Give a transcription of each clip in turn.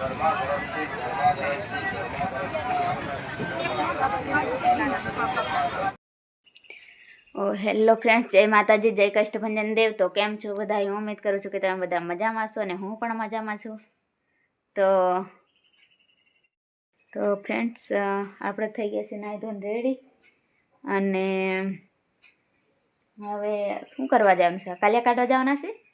Hello friends જય માતાજી જય કષ્ટભંજન દેવ. તો કેમ છો બધા? હું ઉમેદ કરું છું કે તમે બધા મજામાં છો અને હું પણ મજામાં છું. તો તો ફ્રેન્ડ્સ આપણે થઈ ગયા છે નાહી ધોન રેડી અને હવે શું કરવા જવાનું છે? કાલિયા કાઢવા જવાના છે.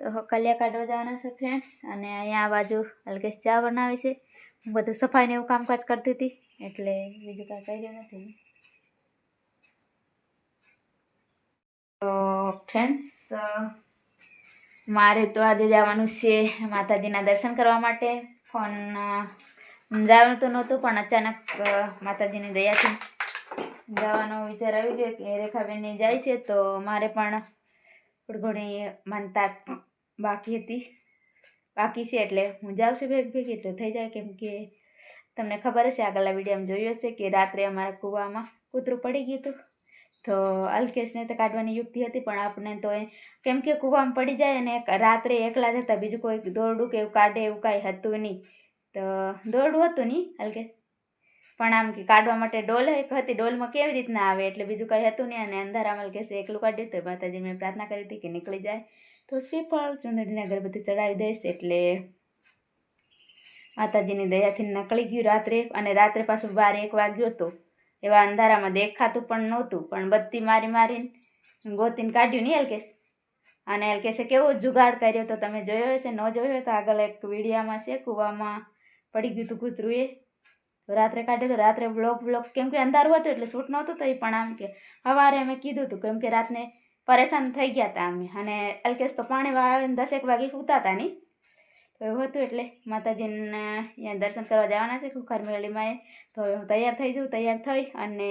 તો કલિયા કાઢવા જવાના છે ફ્રેન્ડ્સ અને અહીંયા બાજુ અલગેશ ચા બનાવી છે. હું બધું સફાઈને એવું કામકાજ કરતી હતી. એટલે બીજું કાંઈ કર્યું નથી. તો ફ્રેન્ડ્સ મારે તો આજે જવાનું છે માતાજીના દર્શન કરવા માટે. ફોન જવાનું તો નહોતું, પણ અચાનક માતાજીની દયાથી જવાનો વિચાર આવી ગયો કે રેખાબેનને જાય છે, તો મારે પણ થોડી ઘણી માનતા બાકી હતી. બાકી છે એટલે હું જાઉં છું ભેગ ભેગી, એટલું થઈ જાય કેમ કે તમને ખબર હશે આગળના વિડીયોમાં જોયું હશે કે રાત્રે અમારા કૂવામાં કૂતરું પડી ગયું હતું. તો અલ્કેશને તો કાઢવાની યુક્તિ હતી, પણ આપણે તો કેમ કે કૂવામાં પડી જાય અને રાત્રે એકલા જતા બીજું કોઈ દોરડું કે એવું કાઢે એવું કાંઈ હતું નહીં. તો દોરડું હતું નહીં અલ્કેશ? પણ આમ કે કાઢવા માટે ડોલ એક હતી, ડોલમાં કેવી રીતના આવે એટલે બીજું કંઈ હતું નહીં અને અંધારામાં અલ્કેશે એકલું કાઢ્યું તો માતાજી મેં પ્રાર્થના કરી હતી કે નીકળી જાય. તો શ્રીફળ ચુંદડીને અગરબત્તી ચડાવી દઈશ એટલે માતાજીની દયાથી નકળી ગયું રાત્રે અને રાત્રે પાછું બાર એક વાગ્યો હતો. એવા અંધારામાં દેખાતું પણ નહોતું, પણ બત્તી મારી મારીને ગોતીને કાઢ્યું નહીં અલકેશ અને અલકેશે કેવો જુગાડ કર્યો તો તમે જોયો હશે, ન જોયો હોય તો આગળ એક વિડીયામાં છે કૂવામાં પડી ગયું હતું કૂતરું એ. તો રાત્રે કાઢ્યું તો રાત્રે બ્લોક બ્લોક કેમ કે અંધારું હતું એટલે શૂટ નહોતું તો એ પણ આમ કે સવારે અમે કીધું હતું, કેમ કે રાતને પરેશાન થઈ ગયા હતા અમે. અને અલ્કેશ તો પાણી વાળીને દસેક વાગે સૂતા હતા નહીં. તો એવું હતું એટલે માતાજીને અહીંયા દર્શન કરવા જવાના છે ખુખાર તો હું તૈયાર થઈ જાઉં, તૈયાર થઈ અને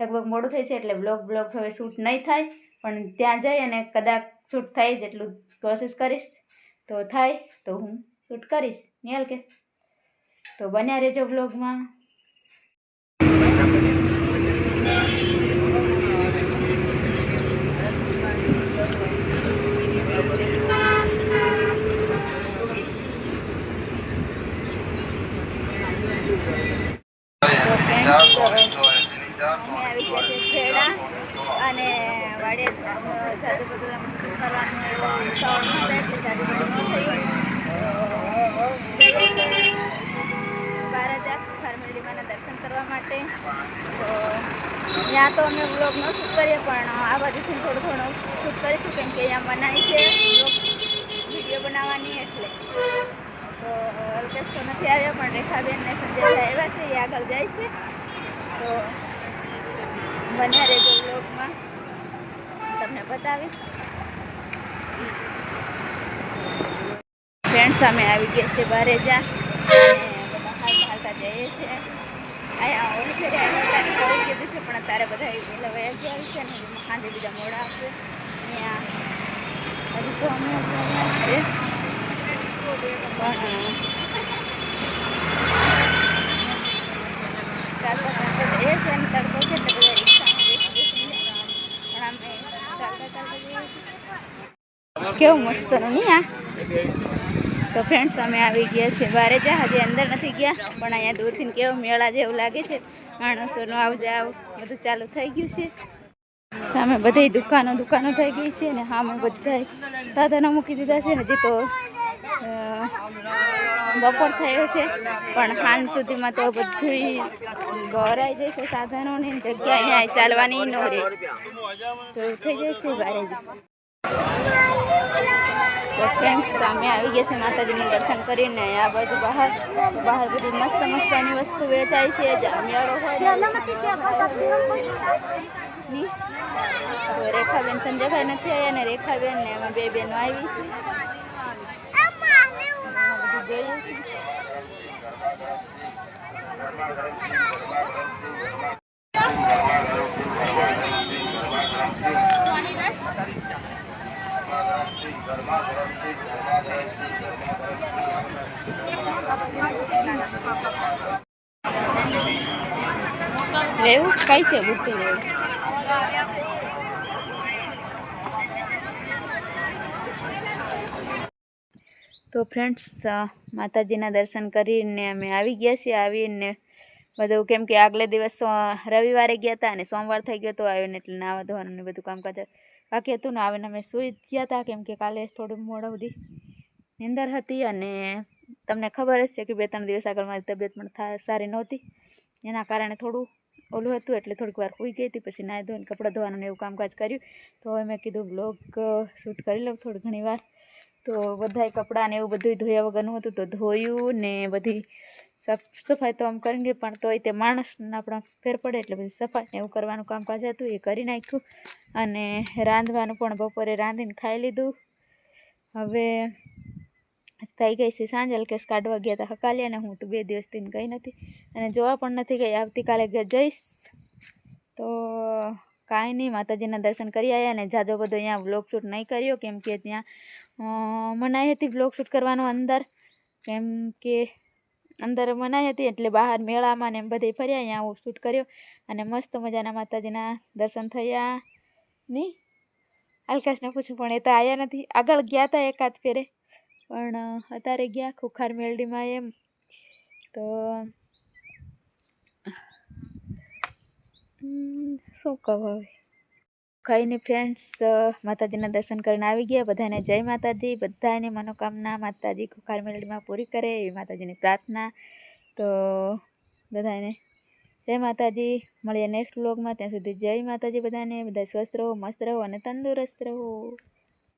લગભગ મોડું થઈ છે એટલે બ્લોગ બ્લોગ હવે શૂટ નહીં થાય. પણ ત્યાં જઈ અને કદાચ શૂટ થાય જેટલું કોશિશ કરીશ. તો થાય તો હું શૂટ કરીશ. નિયલ કે તો બન્યા રહેજો બ્લોગમાં અને વાડે જાદુ બધું કરવાનું નહોતા એટલે જાદુ બધું ન થયું જ ફાર્મેલીમાના દર્શન કરવા માટે. તો ત્યાં તો અમે વ્લોગ ન શૂટ કરીએ, પણ આ બાજુથી થોડું થોડું શૂટ કરીશું, કેમ કે અહીંયા મનાય છે વીડિયો બનાવવાની એટલે. તો અલ્પેશ તો નથી આવ્યો, પણ રેખાબેન ને સંજયભાઈ આવ્યા છે, એ આગળ જાય છે. તો બન્યા રહેજો બ્લોગમાં તમને બતાવીશ. ફ્રેન્ડ સામે આવી ગયા છે બારે જા. બધા હાલતા હાલતા જઈએ છીએ. અહીંયા ઓલી ફેરે કીધું છે, પણ અત્યારે બધા એટલે વયા ગયા છે ને હજુ બીજા મોડા આવશે ત્યાં હજુ તો પણ ચાલતા ચાલતા જઈએ છીએ અને તડકો છે એટલે બધા રિક્ષામાં બેસી બેસીને પણ અમે ચાલતા ચાલતા જઈએ છીએ કેવું મસ્ત નહીં આ? તો ફ્રેન્ડ્સ અમે આવી ગયા છીએ. બારે જા હજી અંદર નથી ગયા, પણ અહીંયા દૂરથી કેવો મેળા જેવું લાગે છે. માણસોનું આવ જાવ, બધું ચાલુ થઈ ગયું છે. સામે બધી દુકાનો દુકાનો થઈ ગઈ છે ને સામે બધા સાધનો મૂકી દીધા છે. હજી તો બપોર થયો છે, પણ સાંજ સુધીમાં તો બધું ભરાઈ જશે સાધનોની જગ્યા અહીંયા ચાલવાની ન રહે તો થઈ જશે બારે. તો ફ્રેન્ડ્સ સામે આવી ગયા છે માતાજીનું દર્શન કરીને. આ બધું બહાર બહાર બધી મસ્ત મસ્તની વસ્તુ વેચાય છે જ્યાં મેળો હોય. રેખાબેન સંજયભાઈ નથી આવ્યા ને રેખાબેન ને અમે બે બહેનો આવી છે. લેવું કઈ છે બુટ્ટી લેવું તો ફ્રેન્ડ્સ માતાજીના દર્શન કરીને અમે આવી ગયા છીએ. આવીને બધું કેમ કે આગલે દિવસ રવિવારે ગયા હતા અને સોમવાર થઈ ગયો તો આવીને એટલે નાવા ધોવાનું ને બધું કામકાજ બાકી હતું ને આવીને અમે સૂઈ ગયા હતા કેમ કે કાલે થોડું મોડા સુધી નિંદર હતી અને તમને ખબર જ છે કે બે ત્રણ દિવસ આગળ મારી તબિયત પણ સારી નહોતી. એના કારણે થોડું ઓલું હતું એટલે થોડીક વાર સૂઈ ગઈ હતી, પછી નાહી ધોઈને કપડાં ધોવાનું એવું કામકાજ કર્યું. તો હવે મેં કીધું બ્લોગ શૂટ કરી લઉં થોડી ઘણી વાર. તો બધાય કપડાં ને એવું બધું ધોયા વગરનું હતું તો ધોયું ને બધી સાફ સફાઈ તો આમ કરી ગઈ, પણ તોય તે માણસને આપણા ફેર પડે એટલે બધી સફાઈ ને એવું કરવાનું કામકાજ હતું, એ કરી નાખ્યું. અને રાંધવાનું પણ બપોરે રાંધીને ખાઈ લીધું. હવે થઈ ગઈ છે સાંજે અલકેશ કાઢવા ગયા હતા હકાલ્યા ને, હું તો બે દિવસથી ગઈ નથી. અને જોવા પણ નથી ગઈ, આવતીકાલે જઈશ. તો કાંઈ નહીં, માતાજીના દર્શન કરી આવ્યા અને જાજો બધો અહીંયા વ્લોગ શૂટ નહીં કર્યો, કેમ કે ત્યાં મનાઈ હતી વ્લોગ શૂટ કરવાનો અંદર. કેમ કે અંદર મનાઈ હતી એટલે બહાર મેળામાં ને એમ બધે ફર્યા, અહીંયા હું શૂટ કર્યો અને મસ્ત મજાના માતાજીના દર્શન થયા. નહીં અલકાશને પૂછ્યું, પણ એ તો આવ્યા નથી. આગળ ગયા હતા એકાદ ફેરે. પણ અત્યારે ગયા ખુખાર મેલડીમાં એમ. તો શું કહું હવે? કંઈ ફ્રેન્ડ્સ માતાજીના દર્શન કરીને આવી ગયા. બધાને જય માતાજી, બધાને મનોકામના માતાજી ખુખાર મેળડીમાં પૂરી કરે એવી માતાજીની પ્રાર્થના. તો બધાને જય માતાજી, મળીએ નેક્સ્ટ વ્લોગમાં ત્યાં સુધી જય માતાજી બધાને. બધા સ્વસ્થ રહો, મસ્ત રહો અને તંદુરસ્ત રહો.